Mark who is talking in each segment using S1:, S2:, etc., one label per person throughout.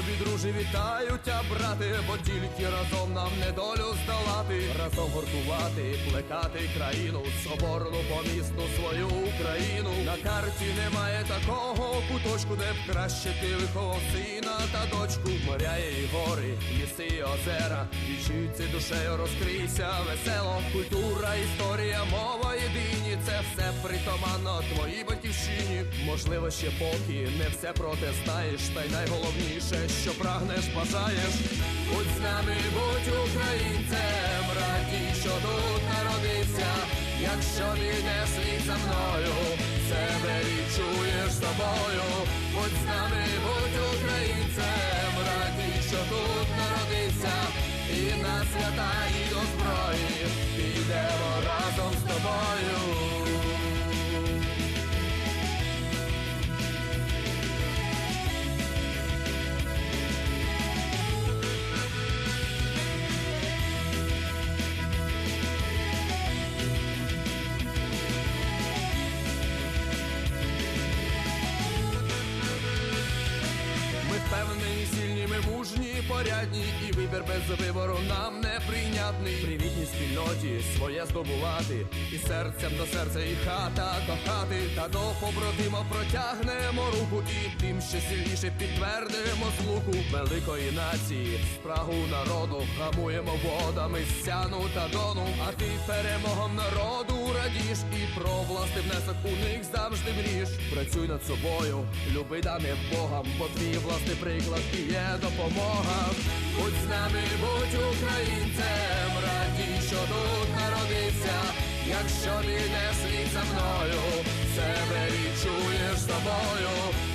S1: Любі друзі, вітаю тя, брати, бо тільки разом нам недолю здолати, разом гуртувати, плекати країну, соборну помісну свою Україну. На карті немає такого куточку, де б краще ти виховав сина та дочку. Моря і гори, ліси і озера, вічуються душею, розкрийся весело. Культура, історія, мова єдині, це все притаманно твоїй батьківщині. Можливо, ще поки не все про те знаєш, та й найголовніше, що прагнеш, бажаєш. Будь з нами, будь українцем, радій, що тут народився. Якщо підеш слід за мною, Впевнені, сильні, ми мужні, порядні, і вибір без вибору нам неприйнятний. Привітній спільноті своє здобувати, і серцем до серця, і хата до хати, та до побратима протягнемо руку, і тим ще сильніше підтвердимо звуку великої нації, спрагу народу, гамуємо водами сяну та дону, а ти перемогом народу радіш і про власний внесок у них завжди мрієш. Працюй над собою, люби дане Богом, бо твій власний приклад і є допомога. Будь з нами, будь українцем, радій, що тут народився. Якщо підеш слід за мною, себе відчуєш собою.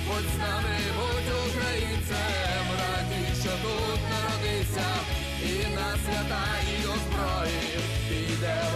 S1: Будь з нами, будь українцем, радій, що тут народився. І на свята, і до зброї піде.